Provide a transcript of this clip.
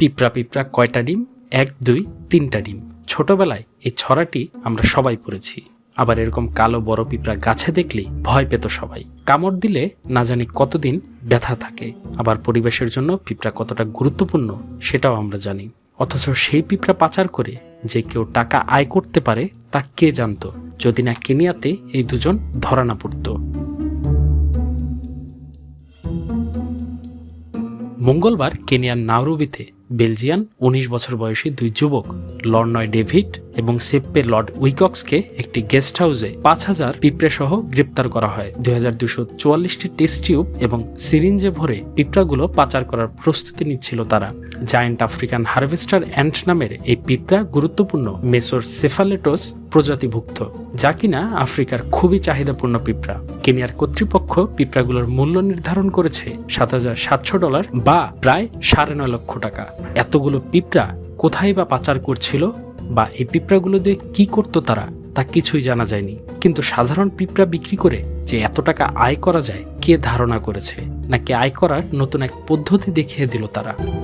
পিঁপড়া পিঁপড়া কয়টা ডিম? এক, দুই, তিনটা ডিম। ছোটবেলায় এই ছড়াটি আমরা সবাই পড়েছি। আবার এরকম কালো বড় পিঁপড়া গাছে দেখলেই ভয় পেত সবাই। কামড় দিলে না জানি কতদিন ব্যথা থাকে। আবার পরিবেশের জন্য পিঁপড়া কতটা গুরুত্বপূর্ণ সেটাও আমরা জানি। অথচ সেই পিঁপড়া পাচার করে যে কেউ টাকা আয় করতে পারে তা কে জানতো? যদি না কেনিয়াতে এই দুজন ধরা না পড়তো। মঙ্গলবার কেনিয়ার নাউরুবিতে বেলজিয়ান উনিশ বছর বয়সী দুই যুবক লর্নয় ডেভিড এবং সেপ্পে লর্ড উইকক্সকে একটি গেস্ট হাউসে পাঁচ হাজার পিঁপড়ে সহ গ্রেপ্তার করা হয়। দুই হাজার দুশো চুয়াল্লিশটি টেস্ট টিউব এবং সিরিঞ্জে ভরে পিঁপড়াগুলো পাচার করার প্রস্তুতি নিচ্ছিল তারা। জায়েন্ট আফ্রিকান হারভেস্টার অ্যান্ট নামের এই পিঁপড়া গুরুত্বপূর্ণ মেসোর সেফালেটোস প্রজাতিভুক্ত, যা কিনা আফ্রিকার খুবই চাহিদাপূর্ণ পিঁপড়া। কেনিয়ার কর্তৃপক্ষ পিঁপড়াগুলোর মূল্য নির্ধারণ করেছে সাত হাজার সাতশো ডলার বা প্রায় সাড়ে নয় লক্ষ টাকা। এতগুলো পিঁপড়া কোথায় বা পাচার করছিল বা এই পিঁপড়াগুলো দিয়ে কি করতো তারা, তা কিছুই জানা যায়নি। কিন্তু সাধারণ পিঁপড়া বিক্রি করে যে এত টাকা আয় করা যায়, কে ধারণা করেছে? নাকি আয় করার নতুন এক পদ্ধতি দেখিয়ে দিল তারা?